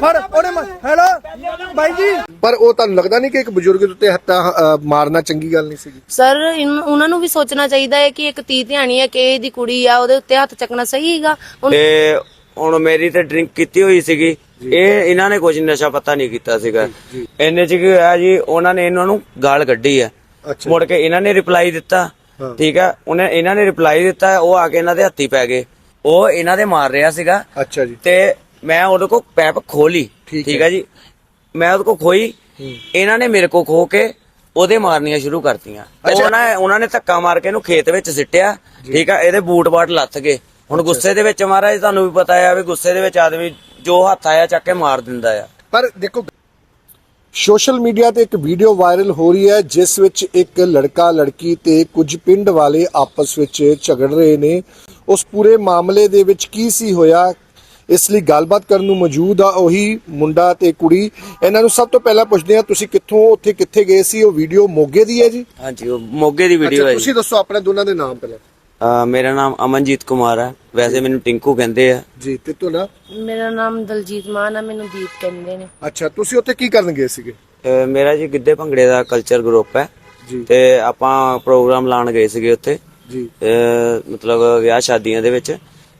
ਫੜ ਉਹਨੇ ਹੈਲੋ ਬਾਈ ਜੀ। ਪਰ ਉਹ ਤੁਹਾਨੂੰ ਲੱਗਦਾ ਨਹੀਂ ਕਿ ਇੱਕ ਬਜ਼ੁਰਗ ਦੇ ਉੱਤੇ ਅ, ਮਾਰਨਾ ਚੰਗੀ ਗੱਲ ਨਹੀਂ ਸੀਗੀ? ਸਰ ਉਹਨਾਂ ਨੂੰ ਵੀ ਸੋਚਣਾ ਚਾਹੀਦਾ ਹੈ ਕਿ ਇੱਕ ਤੀ ਧਿਆਣੀ ਹੈ ਕਿ ਇਹਦੀ ਕੁੜੀ ਆ ਉਹਦੇ ਉੱਤੇ ਹੱਥ ਚੱਕਣਾ ਸਹੀ ਹੈਗਾ। ਤੇ ਹੁਣ ਮੇਰੀ ਤੇ ਡਰਿੰਕ ਕੀਤੀ ਹੋਈ ਸੀਗੀ। ਇਹ ਇਹਨਾਂ ਨੇ ਕੁਝ ਨਸ਼ਾ ਪਤਾ ਨਹੀਂ ਕੀਤਾ ਸੀਗਾ। ਇੰਨੇ ਚ ਕੀ ਹੋਇਆ ਜੀ ਉਹਨਾਂ ਨੇ ਇਹਨਾਂ ਨੂੰ ਗਾਲ ਕੱਢੀ ਹੈ ਮੁੜ ਕੇ ਇਹਨਾਂ ਨੇ ਰਿਪਲਾਈ ਦਿੱਤਾ। ਠੀਕ ਹੈ ਉਹਨੇ ਇਹਨਾਂ ਨੇ ਰਿਪਲਾਈ ਦਿੱਤਾ ਉਹ ਆ ਕੇ ਇਹਨਾਂ ਦੇ ਹੱਥੀ ਪੈ ਗਏ। ਉਹ ਇਹਨਾਂ ਦੇ ਮਾਰ ਰਿਹਾ ਸੀਗਾ। ਅੱਛਾ ਜੀ। ਤੇ ਮੈਂ ਉਹਦੇ ਕੋ ਪੈਪ ਖੋਲੀ। ਠੀਕ ਠੀਕ ਹੈ। ਹੈ ਜੀ। ਮੈਂ ਉਹਦੇ ਕੋ ਖੋਈ। ਇਹਨਾਂ ਨੇ ਮੇਰੇ ਕੋ ਖੋ ਕੇ ਉਹਦੇ ਮਾਰਨੀਆਂ ਸ਼ੁਰੂ ਕਰਤੀਆਂ। ਉਹਨਾਂ ਉਹਨਾਂ ਨੇ ਧੱਕਾ ਮਾਰ ਕੇ ਇਹਨੂੰ ਖੇਤ ਵਿੱਚ ਸਿੱਟਿਆ। ਠੀਕ ਆ ਇਹਦੇ ਬੂਟ ਬਾਟ ਲੱਥ ਗਏ। ਹੁਣ ਗੁੱਸੇ ਦੇ ਵਿੱਚ ਮਹਾਰਾਜ ਤੁਹਾਨੂੰ ਵੀ ਪਤਾ ਆ ਵੀ ਗੁੱਸੇ ਦੇ ਵਿੱਚ ਆਦਮੀ ਜੋ ਹੱਥ ਆਇਆ ਚੱਕ ਕੇ ਮਾਰ ਦਿੰਦਾ ਆ। ਪਰ ਦੇਖੋ ਸੋਸ਼ਲ ਮੀਡੀਆ ਤੇ ਇੱਕ ਵੀਡੀਓ ਵਾਇਰਲ ਹੋ ਰਹੀ ਹੈ ਜਿਸ ਵਿੱਚ ਇੱਕ ਲੜਕਾ ਲੜਕੀ ਤੇ ਕੁਝ ਪਿੰਡ ਵਾਲੇ ਆਪਸ ਵਿੱਚ ਝਗੜ ਰਹੇ ਨੇ। ਉਸ ਪੂਰੇ ਮਾਮਲੇ ਦੇ ਵਿੱਚ ਕੀ ਸੀ ਹੋਇਆ? ਇਸ ਲਈ ਗੱਲਬਾਤ ਕਰਨ ਨੂੰ ਮੌਜੂਦ ਆ ਉਹੀ ਮੁੰਡਾ ਤੇ ਕੁੜੀ। ਇਹਨਾਂ ਨੂੰ ਸਭ ਤੋਂ ਪਹਿਲਾਂ ਪੁੱਛਦੇ ਆ ਤੁਸੀਂ ਕਿੱਥੋਂ ਉੱਥੇ ਕਿੱਥੇ ਗਏ ਸੀ? ਉਹ ਵੀਡੀਓ ਮੋਗੇ ਦੀ ਹੈ ਜੀ? ਹਾਂਜੀ ਉਹ ਮੋਗੇ ਦੀ ਵੀਡੀਓ ਅੱਛਾ ਹੈ ਤੁਸੀਂ ਦੱਸੋ ਆਪਣੇ ਦੋਨਾਂ ਦੇ ਨਾਮ ਪਹਿਲਾਂ। ਅਹ ਮੇਰਾ ਨਾਮ ਅਮਨਜੀਤ ਕੁਮਾਰ ਹੈ। ਵੈਸੇ ਮੈਨੂੰ ਟਿੰਕੂ ਕਹਿੰਦੇ ਆ। ਜੀ ਤੇ ਤੁਹਾਡਾ? ਮੇਰਾ ਨਾਮ ਦਲਜੀਤ ਮਾਨ ਆ ਮੈਨੂੰ ਦੀਪ ਕਹਿੰਦੇ ਨੇ। ਅੱਛਾ ਤੁਸੀਂ ਉੱਥੇ ਕੀ ਕਰਨ ਗਏ ਸੀਗੇ? ਅਹ ਮੇਰਾ ਜੀ ਗਿੱਧੇ ਭੰਗੜੇ ਦਾ ਕਲਚਰ ਗਰੁੱਪ ਹੈ। ਜੀ। ਤੇ ਆਪਾਂ ਪ੍ਰੋਗਰਾਮ ਲਾਣ ਗਏ ਸੀਗੇ ਉੱਥੇ। ਜੀ। ਅਹ ਮਤਲਬ ਵਿਆਹ ਸ਼ਾਦੀਆਂ ਦੇ ਵਿੱਚ।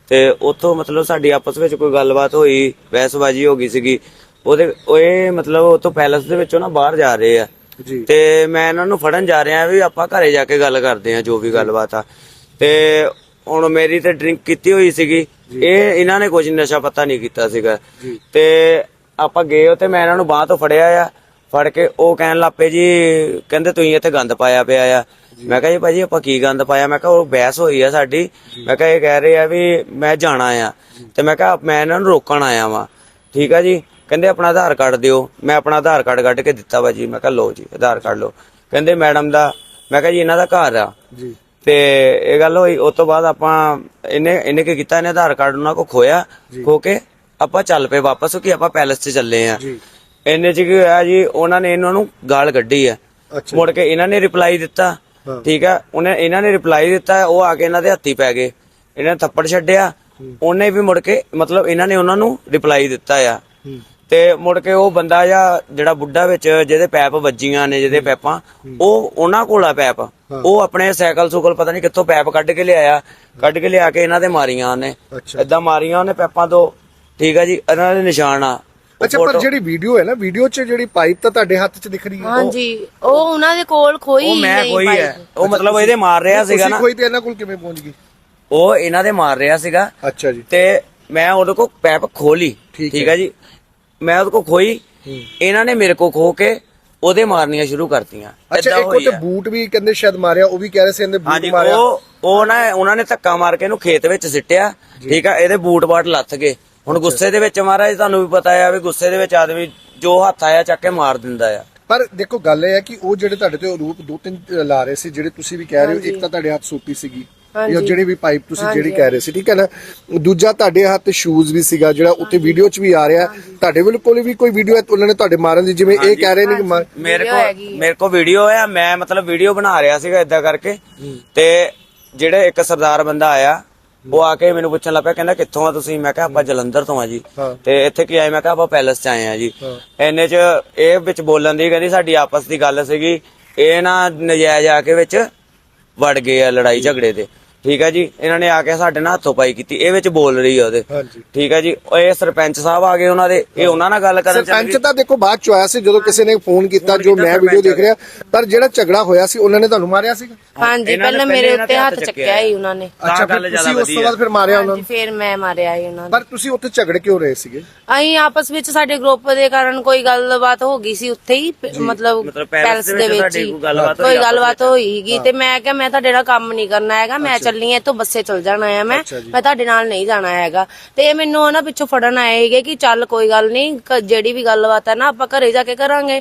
ਤੇ ਉੱਥੋਂ ਮਤਲਬ ਸਾਡੀ ਆਪਸ ਵਿੱਚ ਕੋਈ ਗੱਲਬਾਤ ਹੋਈ ਬਹਿਸਬਾਜ਼ੀ ਹੋ ਗਈ ਸੀਗੀ। ਉਹਦੇ ਉਹ ਇਹ ਮਤਲਬ ਉਹ ਤੋਂ ਪੈਲਸ ਦੇ ਵਿੱਚੋਂ ਨਾ ਬਾਹਰ ਜਾ ਰਹੇ ਆ। ਜੀ। ਤੇ ਮੈਂ ਇਹਨਾਂ ਨੂੰ ਫੜਨ ਜਾ ਰਿਹਾ ਵੀ ਆਪਾਂ ਘਰੇ ਜਾ ਕੇ ਗੱਲ ਕਰਦੇ ਆ ਜੋ ਵੀ ਗੱਲਬਾਤ ਆ। ਤੇ ਹੁਣ ਮੇਰੀ ਤੇ ਡਰਿੰਕ ਕੀਤੀ ਹੋਈ ਸੀਗੀ। ਇਹ ਇਹਨਾਂ ਨੇ ਕੁਝ ਨਸ਼ਾ ਪਤਾ ਨਹੀਂ ਕੀਤਾ ਸੀਗਾ। ਤੇ ਆਪਾਂ ਗਏ ਉੱਥੇ ਮੈਂ ਇਹਨਾਂ ਨੂੰ ਬਾਹ ਤੋਂ ਫੜਿਆ ਆ। ਫੜ ਕੇ ਉਹ ਕਹਿਣ ਲੱਪੇ ਜੀ ਕਹਿੰਦੇ ਤੁਸੀਂ ਇੱਥੇ ਗੰਦ ਪਾਇਆ ਪਿਆ ਆ। ਮੈਂ ਕਿਹਾ ਜੀ ਭਾਜੀ ਆਪਾਂ ਕੀ ਗੰਦ ਪਾਇਆ? ਮੈਂ ਕਿਹਾ ਉਹ ਬਹਿਸ ਹੋਈ ਆ ਸਾਡੀ। ਮੈਂ ਕਿਹਾ ਇਹ ਕਹਿ ਰਹੇ ਆ ਵੀ ਮੈਂ ਜਾਣਾ ਆ। ਤੇ ਮੈਂ ਕਿਹਾ ਮੈਂ ਇਹਨਾਂ ਨੂੰ ਰੋਕਣ ਆਇਆ ਵਾਂ। ਠੀਕ ਆ ਜੀ? ਕਹਿੰਦੇ ਆਪਣਾ ਆਧਾਰ ਕਾਰਡ ਦਿਓ। ਮੈਂ ਆਪਣਾ ਆਧਾਰ ਕਾਰਡ ਕੱਢ ਕੇ ਦਿੱਤਾ ਵਾ ਜੀ। ਮੈਂ ਕਿਹਾ ਲਓ ਜੀ ਆਧਾਰ ਕਾਰਡ ਲਓ। ਕਹਿੰਦੇ ਮੈਡਮ ਦਾ ਮੈਂ ਕਿਹਾ ਜੀ ਇਹਨਾਂ ਦਾ ਘਰ ਆ। ਜੀ। ਤੇ ਇਹ ਗੱਲ ਹੋਈ ਉਸ ਤੋਂ ਬਾਅਦ ਆਪਾਂ ਇਹਨੇ ਇਹਨੇ ਕੀ ਕੀਤਾ? ਇਹਨੇ ਆਧਾਰ ਕਾਰਡ ਉਹਨਾਂ ਕੋ ਖੋਇਆ ਖੋ ਕੇ ਆਪਾਂ ਚੱਲ ਪਏ ਵਾਪਸ ਕਿ ਆਪਾਂ ਪੈਲਸ 'ਚ ਚੱਲੇ ਆ। ਜੀ। ਇੰਨੇ 'ਚ ਕੀ ਹੋਇਆ ਜੀ ਉਹਨਾਂ ਨੇ ਇਹਨਾਂ ਨੂੰ ਗਾਲ ਕੱਢੀ ਆ। ਮੁੜ ਕੇ ਇਹਨਾਂ ਨੇ ਰਿਪਲਾਈ ਦਿੱਤਾ। ਠੀਕ ਆ? ਉਹਨੇ ਇਹਨਾਂ ਨੇ ਰਿਪਲਾਈ ਦਿੱਤਾ ਉਹ ਆ ਕੇ ਇਹਨਾਂ ਦੇ ਹੱਥੀ ਪੈ ਗਏ। ਇਹਨਾਂ ਨੇ ਥੱਪੜ ਛੱਡਿਆ। ਉਹਨੇ ਵੀ ਮੁੜ ਕੇ ਮਤਲਬ ਇਹਨਾਂ ਨੇ ਉਹਨਾਂ ਨੂੰ ਰਿਪਲਾਈ ਦਿੱਤਾ ਆ। ਤੇ ਮੁੜ ਕੇ ਉਹ ਬੰਦਾ ਜਾਂ ਜਿਹੜਾ ਬੁੱਢਾ ਵਿੱਚ ਜਿਹਦੇ ਪੈਪ ਵੱਜੀਆਂ ਨੇ ਜਿਹਦੇ ਪੈਪਾਂ ਉਹ ਉਹਨਾਂ ਕੋਲ ਆ ਪੈਪ। ਉਹ ਆਪਣੇ ਸਾਈਕਲ ਸੁਕਲ ਪਤਾ ਨਹੀਂ ਕਿੱਥੋਂ ਪੈਪ ਕੱਢ ਕੇ ਲਿਆਇਆ ਕੱਢ ਕੇ ਲਿਆ ਕੇ ਇਹਨਾਂ ਦੇ ਮਾਰੀਆਂ ਉਹਨੇ। ਏਦਾਂ ਮਾਰੀਆਂ ਉਹਨੇ ਪੈਪਾਂ ਤੋਂ ਠੀਕ ਆ ਜੀ ਇਹਨਾਂ ਦੇ ਨਿਸ਼ਾਨ ਆ। ਅੱਛਾ ਪਰ ਜਿਹੜੀ ਵੀਡੀਓ ਹੈ ਨਾ ਵੀਡੀਓ 'ਚ ਜਿਹੜੀ ਪਾਈਪ ਤਾਂ ਤੁਹਾਡੇ ਹੱਥ 'ਚ ਦਿਖ ਰਹੀ ਹੈ? ਹਾਂਜੀ ਉਹ ਉਹਨਾਂ ਦੇ ਕੋਲ ਖੋਈ ਉਹ ਮੈਂ ਕੋਈ। ਹੈ। ਉਹ ਮਤਲਬ ਇਹਦੇ ਮਾਰ ਰਿਹਾ ਸੀਗਾ ਤੁਸੀਂ ਨਾ। ਕੋਈ ਤੇ ਇਹਨਾਂ ਕੋਲ ਕਿਵੇਂ ਪਹੁੰਚ ਗਈ? ਉਹ ਇਹਨਾਂ ਦੇ ਮਾਰ ਰਿਹਾ ਸੀਗਾ। ਅੱਛਾ ਜੀ। ਤੇ ਮੈਂ ਉਹਦੇ ਕੋ ਪੈਪ ਖੋਲੀ ਠੀਕ ਠੀਕ ਹੈ। ਜੀ। ਮੈਂ ਉਹਦੇ ਕੋ ਖੋਈ। ਇਹਨਾਂ ਨੇ ਮੇਰੇ ਕੋ ਖੋ ਕੇ ਉਹਦੇ ਮਾਰਨੀਆਂ ਸ਼ੁਰੂ ਕਰਤੀਆਂ। ਅੱਛਾ ਇੱਕ ਉੱਤੇ। ਬੂਟ ਵੀ ਕਹਿੰਦੇ ਸ਼ਾਇਦ ਮਾਰਿਆ ਉਹ ਵੀ ਕਹਿ ਰਹੇ ਸੀ ਇਹਨੇ ਬੂਟ ਹਾਂਜੀ ਮਾਰਿਆ। ਉਹ ਉਹ ਨਾ ਉਹਨਾਂ ਨੇ ਧੱਕਾ ਮਾਰ ਕੇ ਇਹਨੂੰ ਖੇਤ ਵਿੱਚ ਸਿੱਟਿਆ। ਠੀਕ ਆ ਇਹਦੇ ਬੂਟ ਬਾਟ ਲੱਥ ਗਏ। ਹੁਣ ਗੁੱਸੇ ਦੇ ਵਿੱਚ ਮਹਾਰਾਜ ਤੁਹਾਨੂੰ ਵੀ ਪਤਾ ਆ ਵੀ ਗੁੱਸੇ ਦੇ ਵਿੱਚ ਆਦਮੀ ਜੋ ਹੱਥ ਆਇਆ ਚੱਕ ਕੇ ਮਾਰ ਦਿੰਦਾ ਆ। ਪਰ ਦੇਖੋ ਗੱਲ ਇਹ ਹੈ ਕਿ ਉਹ ਜਿਹੜੇ ਤੁਹਾਡੇ ਤੇ ਆਰੋਪ ਦੋ ਤਿੰਨ ਲਾ ਰਹੇ ਸੀ ਜਿਹੜੇ ਤੁਸੀਂ ਵੀ ਕਹਿ ਰਹੇ ਹੋ ਇੱਕ ਤਾਂ ਤੁਹਾਡੇ ਹੱਥ ਸੋਟੀ ਸੀਗੀ। ਜਾਂ ਜਿਹੜੀ ਵੀ ਪਾਈਪ ਤੁਸੀਂ ਜਿਹੜੀ ਕਹਿ ਰਹੇ ਸੀ ਠੀਕ ਹੈ ਨਾ? ਦੂਜਾ ਤੁਹਾਡੇ ਹੱਥ ਸ਼ੂਜ਼ ਵੀ ਸੀਗਾ ਜਿਹੜਾ ਉੱਤੇ ਵੀਡੀਓ 'ਚ ਵੀ ਆ ਰਿਹਾ। ਤੁਹਾਡੇ ਵੱਲ ਕੋਲ ਵੀ ਕੋਈ ਵੀਡੀਓ ਹੈ ਉਹਨਾਂ ਨੇ ਤੁਹਾਡੇ ਮਾਰਨ ਦੀ ਜਿਵੇਂ ਇਹ ਕਹਿ ਰਹੇ ਨੇ ਕਿ ਮਾਰ- ਮੇਰੇ Video ਕੋ ਹੈਗੀ। ਮੇਰੇ ਕੋ ਵੀਡੀਓ ਹੈ ਮੈਂ ਮਤਲਬ ਵੀਡੀਓ ਬਣਾ ਰਿਹਾ ਸੀਗਾ ਇਦਾਂ ਕਰਕੇ। ਤੇ ਜਿਹੜੇ ਇੱਕ ਸਰਦਾਰ ਬੰਦਾ ਆਇਆ ਉਹ ਆ ਕੇ ਮੈਨੂੰ ਪੁੱਛਣ ਲੱਗਾ ਕਹਿੰਦਾ ਕਿੱਥੋਂ ਆ ਤੁਸੀਂ? ਮੈਂ ਕਿਹਾ ਆਪਾਂ ਜਲੰਧਰ ਤੋਂ ਆ ਜੀ। ਤੇ ਇੱਥੇ ਕੀ ਆਏ? ਮੈਂ ਕਿਹਾ ਆਪਾਂ ਪੈਲਸ ਚ ਆਏ ਆ ਜੀ। ਐਨੇ ਚ ਇਹ ਵਿੱਚ ਬੋਲਣ ਦੀ ਕਹਿੰਦੀ ਸਾਡੀ ਆਪਸ ਦੀ ਗੱਲ ਸੀਗੀ। ਇਹ ਨਾ ਨਜਾਇਜ਼ ਆ ਕੇ ਵਿੱਚ ਵੜ ਗਏ ਆ ਲੜਾਈ ਝਗੜੇ ਤੇ। ਠੀਕ ਹੈ ਜੀ? ਇਹਨਾਂ ਨੇ ਆ ਕੇ ਸਾਡੇ ਨਾਲ ਹੱਥੋਂ ਪਾਈ ਕੀਤੀ। ਇਹ ਵਿੱਚ ਬੋਲ ਰਹੀ ਆ ਉਹਦੇ। ਹਾਂਜੀ। ਠੀਕ ਹੈ ਜੀ? ਉਹ ਇਹ ਸਰਪੰਚ ਸਾਹਿਬ ਆ ਗਏ ਉਹਨਾਂ ਦੇ। ਇਹ ਉਹਨਾਂ ਨਾਲ ਗੱਲ ਕਰਨ ਚੱਲ ਸਰਪੰਚ ਤਾਂ ਦੇਖੋ ਬਾਅਦ ਚ ਆਇਆ ਸੀ ਜਦੋਂ ਕਿਸੇ ਨੇ ਫੋਨ ਕੀਤਾ ਜੋ ਮੈਂ ਵੀਡੀਓ ਦੇਖ ਰਿਹਾ ਪਰ ਜਿਹੜਾ ਝਗੜਾ ਹੋਇਆ ਸੀ ਉਹਨਾਂ ਨੇ ਤੁਹਾਨੂੰ ਮਾਰਿਆ ਸੀਗਾ? ਹਾਂਜੀ ਪਹਿਲਾਂ ਮੇਰੇ ਉੱਤੇ ਹੱਥ ਚੱਕਿਆ ਹੀ। ਉਹਨਾਂ ਨੇ। ਅੱਛਾ ਗੱਲ ਫਿਰ ਤੁਸੀਂ ਉਸ ਤੋਂ। ਬਾਅਦ ਫਿਰ ਮਾਰਿਆ ਉਹਨਾਂ ਨੂੰ? ਫਿਰ ਮੈਂ ਮਾਰਿਆ ਹੀ ਉਹਨਾਂ ਨੂੰ। ਪਰ ਤੁਸੀਂ ਉੱਥੇ ਝਗੜ ਕਿਉਂ ਰਹੇ ਸੀਗੇ? ਅਸੀਂ ਆਪਸ ਵਿੱਚ ਸਾਡੇ ਗਰੁੱਪ ਦੇ ਕਾਰਨ ਕੋਈ ਗੱਲਬਾਤ ਹੋ ਗਈ ਸੀ ਉੱਥੇ ਹੀ ਮਤਲਬ ਮਤਲਬ ਪੈਲਸ ਦੇ ਵਿੱਚ ਕੋਈ ਗੱਲਬਾਤ ਹੋਈ ਹੋਈਗੀ ਤੇ ਮੈਂ ਕਿਹਾ ਮੈਂ ਤੁਹਾਡੇ ਨਾਲ ਕੰਮ ਨਹੀਂ ਕਰਨਾ ਹੈਗਾ ਮੈਂ ਚੱਲੀ ਐ ਇੱਥੋਂ ਬੱਸੇ ਚਲ ਜਾਣਾ ਹੈ ਮੈਂ। ਮੈਂ ਤੁਹਾਡੇ ਨਾਲ ਨਹੀਂ ਜਾਣਾ ਹੈਗਾ ਤੇ ਇਹ ਮੈਨੂੰ ਉਹਨਾਂ ਪਿੱਛੋਂ ਫੜਨ ਆਏ ਹੈਗੇ ਕਿ ਚੱਲ ਕੋਈ ਗੱਲ ਨਹੀਂ ਜਿਹੜੀ ਵੀ ਗੱਲਬਾਤ ਹੈ ਨਾ ਆਪਾਂ ਘਰੇ ਜਾ ਕੇ ਕਰਾਂਗੇ।